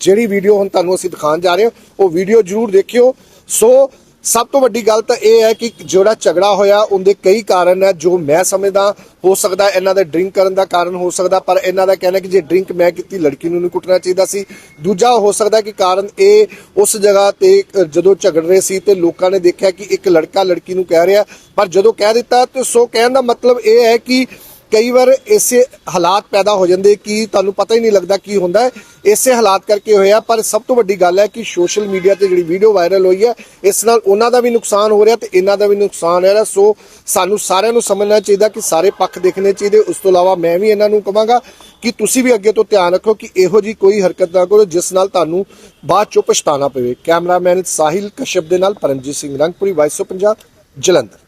ਜਿਹੜੀ ਵੀਡੀਓ ਹੁਣ ਤੁਹਾਨੂੰ ਅਸੀਂ ਦਿਖਾਉਣ ਜਾ ਰਹੇ ਹਾਂ, ਉਹ ਵੀਡੀਓ ਜਰੂਰ ਦੇਖਿਓ। ਸੋ, ਸਭ ਤੋਂ ਵੱਡੀ ਗੱਲ ਤਾਂ ਇਹ ਹੈ ਕਿ ਜਿਹੜਾ ਝਗੜਾ ਹੋਇਆ, ਉਹਦੇ ਕਈ ਕਾਰਨ ਹੈ ਜੋ ਮੈਂ ਸਮਝਦਾ, ਹੋ ਸਕਦਾ ਇਹਨਾਂ ਦੇ ਡਰਿੰਕ ਕਰਨ ਦਾ ਕਾਰਨ ਹੋ ਸਕਦਾ, ਪਰ ਇਹਨਾਂ ਦਾ ਕਹਿਣਾ ਕਿ ਜੇ ਡਰਿੰਕ ਮੈਂ ਕੀਤੀ, ਲੜਕੀ ਨੂੰ ਨਹੀਂ ਕੁੱਟਣਾ ਚਾਹੀਦਾ ਸੀ। ਦੂਜਾ ਹੋ ਸਕਦਾ ਕਿ ਕਾਰਨ ਇਹ ਉਸ ਜਗ੍ਹਾ ਤੇ ਜਦੋਂ ਝਗੜ ਰਹੇ ਸੀ ਤੇ ਲੋਕਾਂ ਨੇ ਦੇਖਿਆ ਕਿ ਇੱਕ ਲੜਕਾ ਲੜਕੀ ਨੂੰ ਕਹਿ ਰਿਹਾ, ਪਰ ਜਦੋਂ ਕਹਿ ਦਿੱਤਾ, ਤੇ ਸੋ ਕਹਿਣ ਦਾ ਮਤਲਬ ਇਹ ਹੈ ਕਿ ਕਈ ਵਾਰ ਇਸੇ ਹਾਲਾਤ ਪੈਦਾ ਹੋ ਜਾਂਦੇ ਕਿ ਤੁਹਾਨੂੰ ਪਤਾ ਹੀ ਨਹੀਂ ਲੱਗਦਾ ਕੀ ਹੁੰਦਾ ਇਸੇ ਹਾਲਾਤ ਕਰਕੇ ਹੋਇਆ ਪਰ ਸਭ ਤੋਂ ਵੱਡੀ ਗੱਲ ਹੈ ਕਿ ਸੋਸ਼ਲ ਮੀਡੀਆ ਤੇ ਜਿਹੜੀ ਵੀਡੀਓ ਵਾਇਰਲ ਹੋਈ ਹੈ, ਇਸ ਨਾਲ ਉਹਨਾਂ ਦਾ ਵੀ ਨੁਕਸਾਨ ਹੋ ਰਿਹਾ ਤੇ ਇਹਨਾਂ ਦਾ ਵੀ ਨੁਕਸਾਨ ਹੋ ਰਿਹਾ। ਸੋ ਸਾਨੂੰ ਸਾਰਿਆਂ ਨੂੰ ਸਮਝਣਾ ਚਾਹੀਦਾ ਕਿ ਸਾਰੇ ਪੱਖ ਦੇਖਣੇ ਚਾਹੀਦੇ। ਉਸ ਤੋਂ ਇਲਾਵਾ ਮੈਂ ਵੀ ਇਹਨਾਂ ਨੂੰ ਕਹਾਂਗਾ ਕਿ ਤੁਸੀਂ ਵੀ ਅੱਗੇ ਤੋਂ ਧਿਆਨ ਰੱਖੋ ਕਿ ਇਹੋ ਜੀ ਕੋਈ ਹਰਕਤ ਨਾ ਕਰੋ, ਜਿਸ ਨਾਲ ਤੁਹਾਨੂੰ ਬਾਅਦ ਚੋਂ ਪਛਤਾਣਾ ਪਵੇ। ਕੈਮਰਾਮੈਨ ਸਾਹਿਲ ਕਸ਼ਪ ਦੇ ਨਾਲ ਪਰਮਜੀਤ ਸਿੰਘ ਰੰਗਪੁਰੀ ਵਾਇਸ ਆਫ ਪੰਜਾਬ ਜਲੰਧਰ।